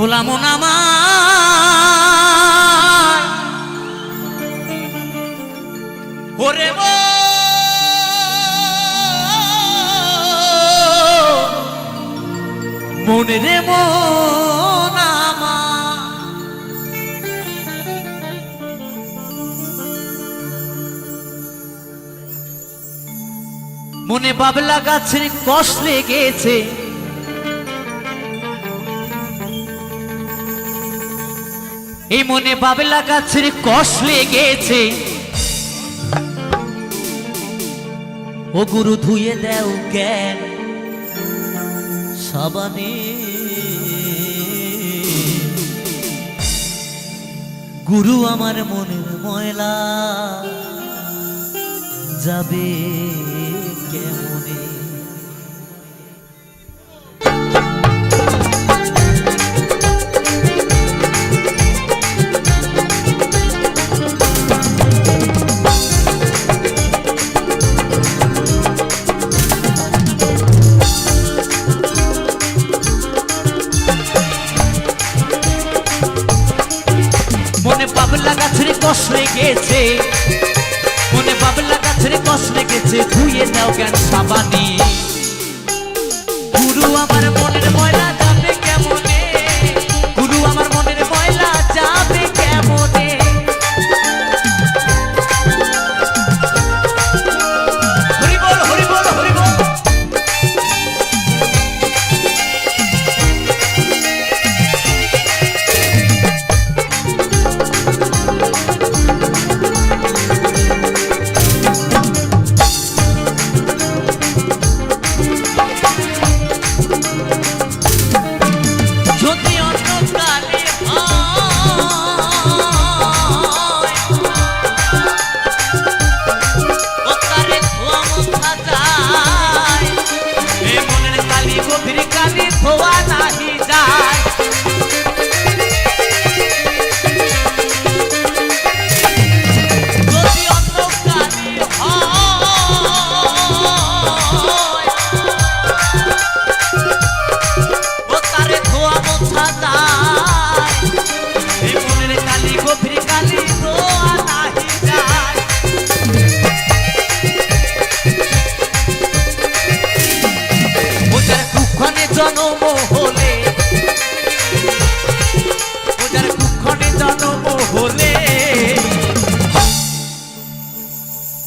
ভোলা মোনামা ওরে মো মনে রে মোনামা মনে বাবলা গাছের কষ লেগেছে। এই মনে বাবলা গাছের কষ লেগেছে। ও গুরু ধুয়ে দেও জ্ঞান, সাবানে। গুরু আমার মনের ময়লা, যাবে কেমনে? বাবলা গাছের কষ লেগেছে মনে বাবলা গাছের কষ লেগেছে ধুয়ে দাও জ্ঞান সাবানি।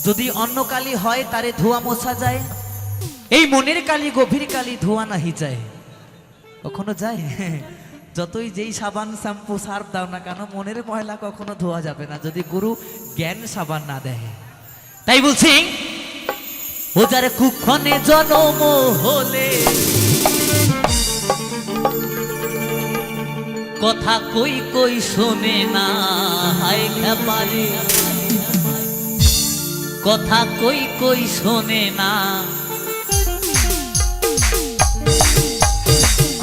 যদি অন্য কালি হয়, তারে ধোয়া মোছা যায়। এই মনের কালি, গভীর কালি ধোয়া নাহি যায়। কখনো যায়? যতই যেই সাবান, শ্যাম্পু, সার্ফ দাও না কেন, মনের ময়লা কখনো ধোয়া যাবে না, যদি গুরু জ্ঞান সাবান না দেয়। তাই বলছি ও যার কুক্ষণে জনম হলে কথা কই কই শোনে না, হায় খেপারে। কথা কই কই শোনে না।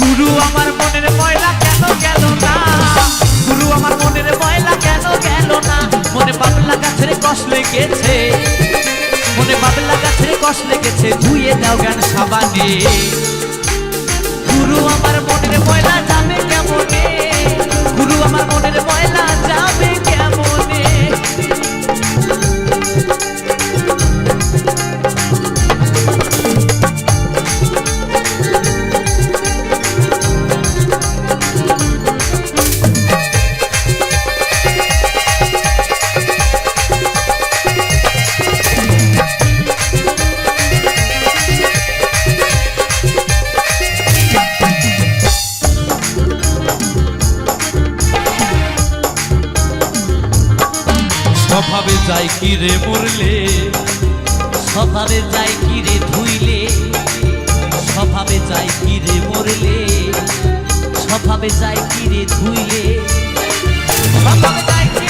গুরু, আমার মনের ময়লা কেন গেল না? গুরু, আমার মনের ময়লা কেন গেল না? মনে বাবলা গাছের কষ লেগেছে। মনে বাবলা গাছের কষ লেগেছে। ধুয়ে দাও জ্ঞান সাবানে। গুরু, আমার যাই কি রে মরলে, স্বভাবে যাই কি রে ধুইলে, স্বভাবে যাই কি রে মরলে, স্বভাবে যাই কি রে ধুইলে, স্বভাবে যাই কি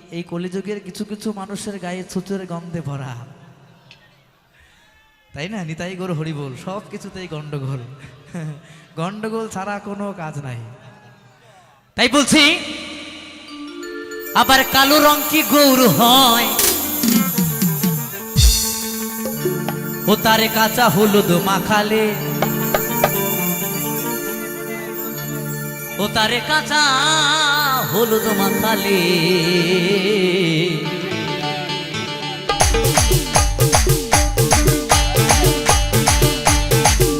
এই কলিযুগের কিছু কিছু মানুষের গায়ে ছুচোর গন্ধে ভরা। তাই না? নিতাই গোর হরিবোল, সব কিছুতেই গন্ডগোল। গন্ডগোল ছাড়া কোনো কাজ নাই। তাই বলছি, আবার কালো রং কি গৌর হয়? ও তারে কাঁচা হলুদ মাখালে। ও তারে কাঁচা হলুদ মাখালে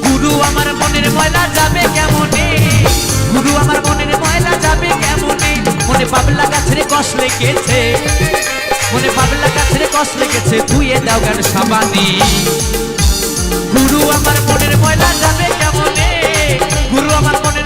গুরু আমার মনের ময়লা যাবে কেমনে? গুরু আমার মনের ময়লা যাবে কেমনে? মনে পাবলা গাছের কষ লেগেছে। মনে পাবলা গাছের কষ লেগেছে, ধুয়ে দাও গান সাবানি। গুরু আমার মনের ময়লা যাবে কেমনে? গুরু আমার মনের